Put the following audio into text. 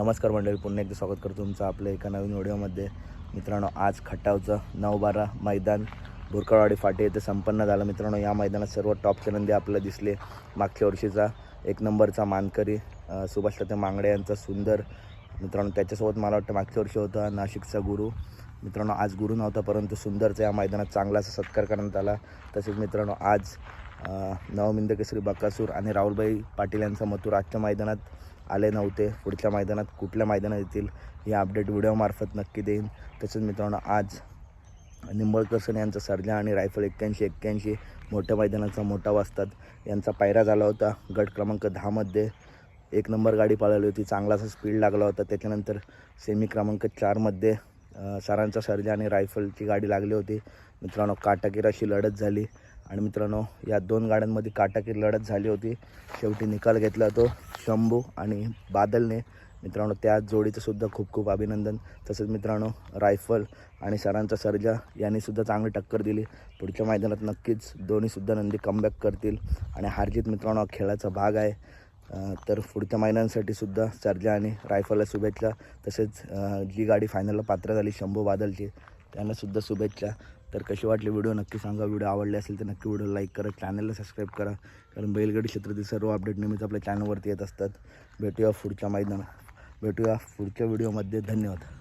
नमस्कार मंडळी पुन्हा एकदा स्वागत करतो तुमचं आपल्या एका नवीन व्हिडिओमध्ये. मित्रांनो आज खटावचं नऊ बारा मैदान बोरकरवाडी फाटे येथे संपन्न झालं. मित्रांनो या मैदानात सर्व टॉप नंदी आपल्याला दिसले. मागच्या वर्षीचा एक नंबरचा मानकरी सुभाष तात्या मांगडे यांचा सुंदर मित्रांनो त्याच्यासोबत मला वाटतं मागच्या वर्षी होता नाशिकचा गुरु. मित्रांनो आज गुरु नव्हता परंतु सुंदरचा या मैदानात चांगला असा सत्कार करण्यात आला. तसेच मित्रांनो आज नवमिंद केसरी बकासूर आणि राहुलबाई पाटील यांचा मथुर आजच्या मैदानात आले नव्हते. पुढच्या मैदानात कुठल्या मैदानात येतील हे अपडेट व्हिडिओमार्फत नक्की देईन. तसेच मित्रांनो आज निंबळकर सण यांचा सर्जा आणि रायफल एक्क्याऐंशी एक्क्याऐंशी मोठ्या मैदानाचा मोठा वाजतात यांचा पायरा झाला होता. गट क्रमांक दहामध्ये एक नंबर गाडी पळाली होती. चांगलासा स्पीड लागला होता. त्याच्यानंतर सेमी क्रमांक चारमध्ये सरांचा सर्जा आणि रायफलची गाडी लागली होती. मित्रांनो काटाकीराशी लढत झाली. आणि मित्रांनो या दोन गाड्यांमध्ये काटाकीर लढत झाली होती. शेवटी निकाल घेतला तो शंभू आणि बादलने. मित्रांनो त्या जोडीचं सुद्धा खूप खूप अभिनंदन. तसेच मित्रांनो रायफल आणि सरांचा सर्जा यांनीसुद्धा चांगली टक्कर दिली. पुढच्या मैदानात नक्कीच दोन्हीसुद्धा नंदी कमबॅक करतील. आणि हारजीत मित्रांनो हा खेळाचा भाग आहे. तर पुढच्या महिन्यांसाठी सुद्धा सर्जा आणि रायफलला शुभेच्छा. तसेच जी गाडी फायनलला पात्र झाली शंभू बादलची त्यांनासुद्धा शुभेच्छा. तर कशी वाटली व्हिडिओ? नक्की सांगा. व्हिडिओ आवडले असेल तर नक्की व्हिडिओ लाईक करा. चॅनलला सबस्क्राईब करा. कारण बैलगाडी क्षेत्रातील सर्व अपडेट नेहमीच आपल्या चॅनलवरती येत असतात. भेटूया पुढच्या मैदानात. भेटूया पुढच्या व्हिडिओमध्ये धन्यवाद.